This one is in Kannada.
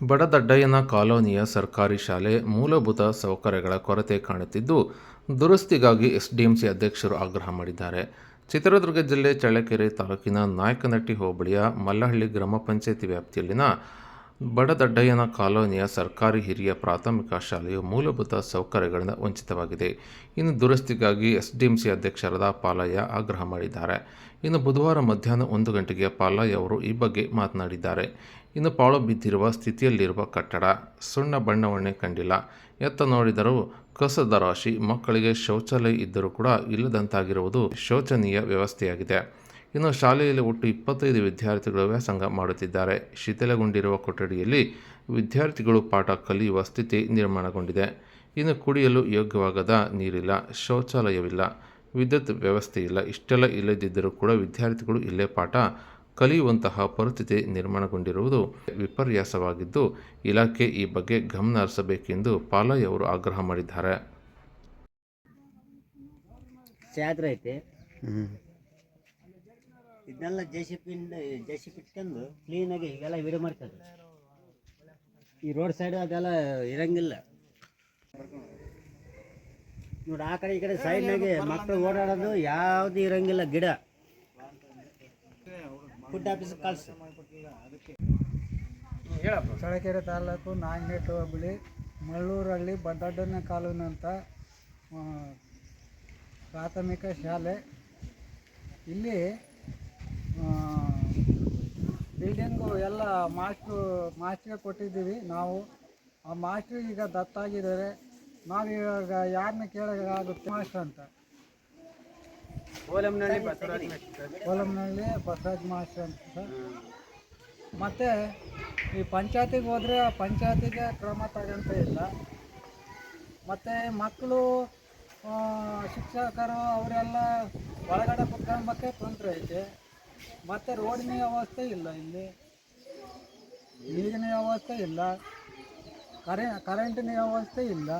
ಬಡದಡ್ಡಯ್ಯನ ಕಾಲೋನಿಯ ಸರ್ಕಾರಿ ಶಾಲೆ ಮೂಲಭೂತ ಸೌಕರ್ಯಗಳ ಕೊರತೆ ಕಾಣುತ್ತಿದ್ದು, ದುರಸ್ತಿಗಾಗಿ ಎಸ್ಡಿಎಂಸಿ ಅಧ್ಯಕ್ಷರು ಆಗ್ರಹ ಮಾಡಿದ್ದಾರೆ. ಚಿತ್ರದುರ್ಗ ಜಿಲ್ಲೆ ಚಳ್ಳಕೆರೆ ತಾಲೂಕಿನ ನಾಯಕನಟ್ಟಿ ಹೋಬಳಿಯ ಮಲ್ಲಹಳ್ಳಿ ಗ್ರಾಮ ಪಂಚಾಯತಿ ವ್ಯಾಪ್ತಿಯಲ್ಲಿನ ಬಡದಡ್ಡಯ್ಯನ ಕಾಲೋನಿಯ ಸರ್ಕಾರಿ ಹಿರಿಯ ಪ್ರಾಥಮಿಕ ಶಾಲೆಯು ಮೂಲಭೂತ ಸೌಕರ್ಯಗಳಿಂದ ವಂಚಿತವಾಗಿದೆ. ಇನ್ನು ದುರಸ್ತಿಗಾಗಿ ಎಸ್ಡಿಎಂಸಿ ಅಧ್ಯಕ್ಷರಾದ ಪಾಲಯ್ಯ ಆಗ್ರಹ ಮಾಡಿದ್ದಾರೆ. ಇನ್ನು ಬುಧವಾರ ಮಧ್ಯಾಹ್ನ ಒಂದು ಗಂಟೆಗೆ ಪಾಲಯ್ಯ ಅವರು ಈ ಬಗ್ಗೆ ಮಾತನಾಡಿದ್ದಾರೆ. ಇನ್ನು ಪಾಳು ಬಿದ್ದಿರುವ ಸ್ಥಿತಿಯಲ್ಲಿರುವ ಕಟ್ಟಡ, ಸುಣ್ಣ ಬಣ್ಣವನ್ನೇ ಕಂಡಿಲ್ಲ. ಎತ್ತ ನೋಡಿದರೂ ಕಸದ ರಾಶಿ, ಮಕ್ಕಳಿಗೆ ಶೌಚಾಲಯ ಇದ್ದರೂ ಕೂಡ ಇಲ್ಲದಂತಾಗಿರುವುದು ಶೋಚನೀಯ ವ್ಯವಸ್ಥೆಯಾಗಿದೆ. ಇನ್ನು ಶಾಲೆಯಲ್ಲಿ ಒಟ್ಟು ಇಪ್ಪತ್ತೈದು ವಿದ್ಯಾರ್ಥಿಗಳು ವ್ಯಾಸಂಗ ಮಾಡುತ್ತಿದ್ದಾರೆ. ಶಿಥಿಲಗೊಂಡಿರುವ ಕೊಠಡಿಯಲ್ಲಿ ವಿದ್ಯಾರ್ಥಿಗಳು ಪಾಠ ಕಲಿಯುವ ಸ್ಥಿತಿ ನಿರ್ಮಾಣಗೊಂಡಿದೆ. ಇನ್ನು ಕುಡಿಯಲು ಯೋಗ್ಯವಾಗದ ನೀರಿಲ್ಲ, ಶೌಚಾಲಯವಿಲ್ಲ, ವಿದ್ಯುತ್ ವ್ಯವಸ್ಥೆ ಇಲ್ಲ ಇಷ್ಟೆಲ್ಲ ಇಲ್ಲದಿದ್ದರೂ ಕೂಡ ವಿದ್ಯಾರ್ಥಿಗಳು ಇಲ್ಲೇ ಪಾಠ ಕಲಿಯುವಂತಹ ಪರಿಸ್ಥಿತಿ ನಿರ್ಮಾಣಗೊಂಡಿರುವುದು ವಿಪರ್ಯಾಸವಾಗಿದ್ದು ಇಲಾಖೆ ಈ ಬಗ್ಗೆ ಗಮನ ಹರಿಸಬೇಕೆಂದು ಪಾಲಯ್ ಅವರು ಆಗ್ರಹ ಮಾಡಿದ್ದಾರೆ. ಐತೆ. ಇದನ್ನೆಲ್ಲ J C J C P ಇಟ್ಕೊಂಡು ಕ್ಲೀನಾಗಿ ಹೀಗೆಲ್ಲ ವಿಡಿಯೋ ಮಾಡ್ತಾರೆ. ಈ ರೋಡ್ ಸೈಡ್ ಅದೆಲ್ಲ ಇರಂಗಿಲ್ಲ. ನೋಡಿ ಆ ಕಡೆ ಈ ಕಡೆ ಸೈಡ್ನಾಗೆ ಮಕ್ಕಳು ಓಡಾಡೋದು ಯಾವುದು ಇರಂಗಿಲ್ಲ ಗಿಡ. ಫುಡ್ ಆಫೀಸ್ ಕಳಿಸಿ. ಚಳ್ಳಕೆರೆ ತಾಲೂಕು ನಾಗನೇಟ್ ಹೋಬಳಿ ಮಳ್ಳೂರಳ್ಳಿ ಬಡ್ಡಡ್ಡನ ಕಾಲೂನು ಅಂತ ಪ್ರಾಥಮಿಕ ಶಾಲೆ. ಇಲ್ಲಿ ಬಿಲ್ಡಿಂಗು ಎಲ್ಲ ಮಾಸ್ಟ್ರು, ಮಾಸ್ಟ್ರಿಗೆ ಕೊಟ್ಟಿದ್ದೀವಿ ನಾವು. ಆ ಮಾಸ್ಟ್ರಿಗೆ ಈಗ ದತ್ತಾಗಿದ್ದಾರೆ. ನಾವು ಇವಾಗ ಯಾರನ್ನ ಕೇಳೋಕ್ಕಾಗುತ್ತೆ ಮಾಸ್ಟ್ರ್ ಅಂತ. ಕೋಲಂನಲ್ಲಿ ಬಸವರಾಜ ಕೋಲಂನಲ್ಲಿ ಬಸವರಾಜ್ ಮಾಸ್ಟ್ರ್ ಅಂತ ಸರ್. ಮತ್ತು ಈ ಪಂಚಾಯತಿಗೆ ಹೋದರೆ ಆ ಪಂಚಾಯತಿಗೆ ಕ್ರಮ ತಗೊಂತ ಇಲ್ಲ. ಮತ್ತು ಮಕ್ಕಳು ಶಿಕ್ಷಕರು ಅವರೆಲ್ಲ ಒಳಗಡೆ ಕುತ್ಕೊಂಬಕ್ಕೆ ತೊಂದರೆ ಐತೆ. ಮತ್ತು ರೋಡಿನ ವ್ಯವಸ್ಥೆ ಇಲ್ಲ ಇಲ್ಲಿ. ನೀರಿನ ವ್ಯವಸ್ಥೆ ಇಲ್ಲ. ಕರೆ ಕರೆಂಟಿನ ವ್ಯವಸ್ಥೆ ಇಲ್ಲ.